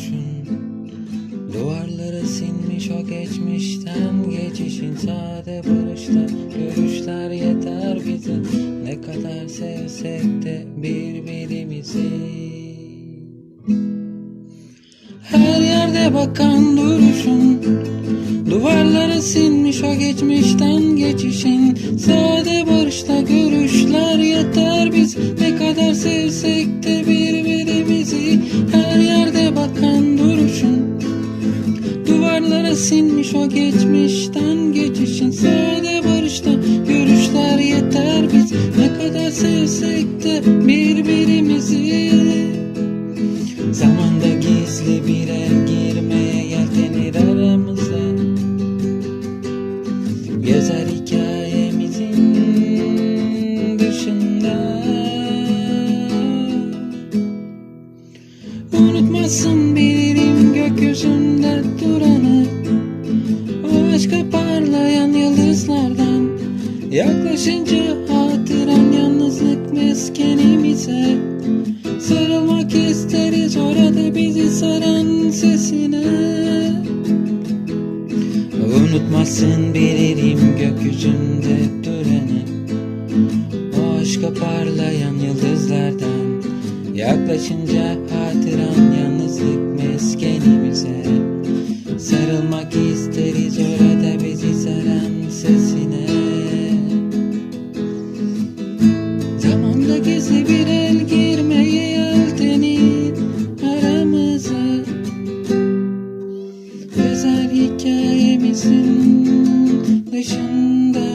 duruşun Duvarlara sinmiş o geçmişten Geçişin sade barışta. Görüşler yeter bize Ne kadar sevsek de birbirimizi. Her yerde bakan duruşun Duvarlara sinmiş o geçmişten geçişin Sade barışta. Görüşler yeter biz Ne kadar sevsek de Duvarlara sinmiş o geçmişten geçişin Sade barışta. Görüşler yeter biz Ne kadar sevsek de birbirimizi. Zamanda gizli bir el girmeye yeltenir aramıza Gezer hikayemizin dışında. Unutmazsın bilirim Yaklaşınca hatıran yalnızlık meskenimize. Sarılmak isteriz orada bizi saran sesine. Unutmazsın bilirim gökyüzünde duranı O aşka parlayan yıldızlardan Yaklaşınca hatıran hikayemizin dışında